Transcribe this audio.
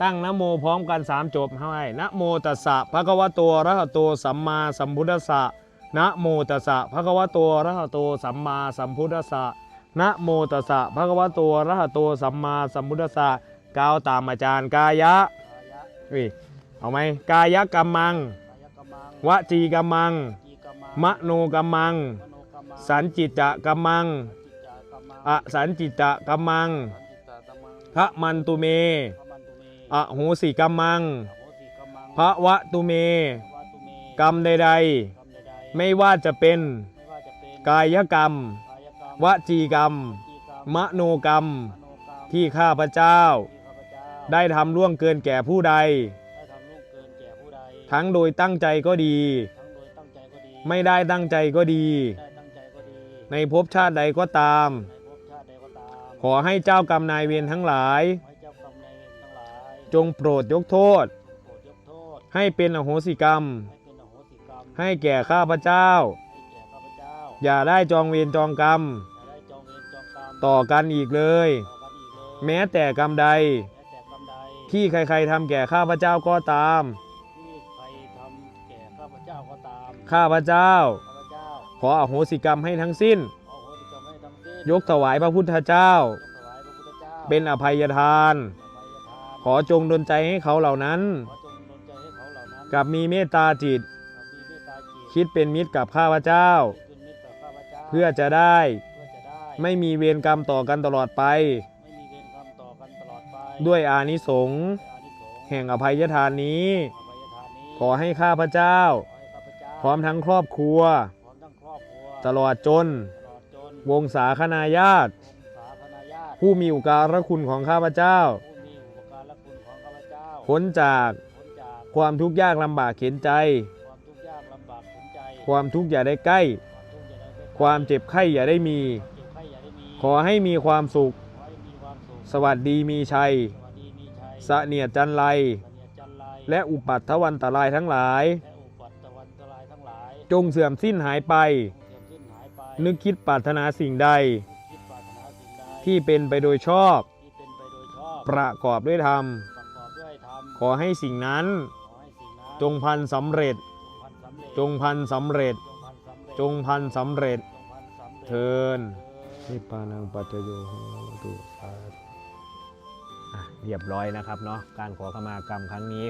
ตั้งนะโมพร้อมกันสามจบให้นะโมตัสสะภะคะวะโตอะระหะโตสัมมาสัมพุทธัสสะนะโมตัสสะภะคะวะโตอะระหะโตสัมมาสัมพุทธัสสะนะโมตัสสะภะคะวะโตอะระหะโตสัมมาสัมพุทธัสสะกล่าวตามอาจารย์กายะกายะอุ้ยเอาไหมกายกรรมังกายกรรมังวจีกรรมังจีกรรมังมโนกรรมัง มโนกรรมัง สันจิตจะกรรมังจิตจากรรมังอสันจิตจะกรรมังสันจิตากรรมังพระมันตุเมพระมันตุเม อโหสิกรรมัง อโหสิกรรมังพระวะตุเมวะตุเมกรรมใดกรรมใดๆไม่ว่าจะเป็นไม่ว่าจะเป็นกายกรรม กายกรรมวจีกรรม จีกรรมมโนกรรม มโนกรรมที่ข้าพเจ้า ที่ข้าพเจ้าได้ทำล่วงเกินแก่ผู้ใด ได้ทำล่วงเกินแก่ผู้ใดทั้งโดยตั้งใจก็ดี ทั้งโดยตั้งใจก็ดีไม่ได้ตั้งใจก็ดี ได้ตั้งใจก็ดีในภพชาติใดก็ตาม ในภพชาติใดก็ตามขอให้เจ้ากรรมนายเวรทั้งหลายขอให้ จงโปรดยกโทษ โปรดยกโทษ ให้เป็นอโหสิกรรม ให้เป็นอโหสิกรรม ให้แก่ข้าพเจ้าให้แก่ข้าพเจ้าอย่าได้จองเวรจองกรรม อย่าได้จองเวรจองกรรมต่อกันอีกเลย ต่อกันอีกเลยแม้แต่กรรมใด แม้แต่กรรมใดที่ใครๆทำแก่ข้าพเจ้าก็ตาม ที่ใครทำแก่ข้าพเจ้าก็ตามข้าพเจ้า ข้าพเจ้าขออโหสิกรรมให้ทั้งสิ้น ขอโหสิกรรมให้ทั้งสิ้นยกถวายพระพุทธเจ้า ยกถวายพระพุทธเจ้าเป็นอภัยทานอภัยทานขอจงดลใจให้เขาเหล่านั้นขอจงดลใจให้เขาเหล่านั้น กับมีเมตตาจิตกับมีเมตตาจิตคิดเป็นมิตรกับข้าพเจ้าเป็นมิตรกับข้าพเจ้า เพื่อจะได้เพื่อจะได้ไม่มีเวรกรรมต่อกันตลอดไปไม่มีเวรกรรมต่อกันตลอดไป ด้วยอานิสงส์ด้วยอานิสงส์แห่งอภัยทานนี้อภัยทานนี้ขอให้ข้าพเจ้าขอให้ข้าพเจ้า พร้อมทั้งครอบครัวพร้อมทั้งครอบครัวตลอดจนตลอดจนวงศาคณาญาติวงศาคณาญาติ ผู้มีอุปการะคุณของข้าพเจ้าผู้มีอุปการะคุณ ของข้าพเจ้าพ้นจากพ้นจากความทุกข์ยากลำบากเข็นใจ ความทุกข์ยากลำบากขุนใจความทุกข์อย่าได้ใกล้ ความทุกข์อย่าได้ไปความเจ็บไข้อย่าได้มี เจ็บไข้อย่าได้มีขอให้มีความสุข ขอให้มีความสุขสวัสดีมีชัย สวัสดีมีชัยเสนียดจันไรเสนียดจันไรและอุปัตถวันตรายทั้งหลาย และอุปัตตวันตรายทั้งหลายจงเสื่อมสิ้นหายไปเสื่อมสิ้นหายไปนึกคิดปรารถนาสิ่งใด คิดปรารถนาสิ่งใดที่เป็นไปโดยชอบ ที่เป็นไปโดยชอบประกอบด้วยธรรม ขอให้สิ่งนั้นขอให้สิ่งนั้นจงพันสำเร็จจงพันสำเร็จ จงพันสำเร็จจงพันสำเร็จจงพันสำเร็จเทินเทินินพพานังปัจจโยโหตุสาธุอะเรียบร้อยนะครับเนาะการขอขมากรรมครั้งนี้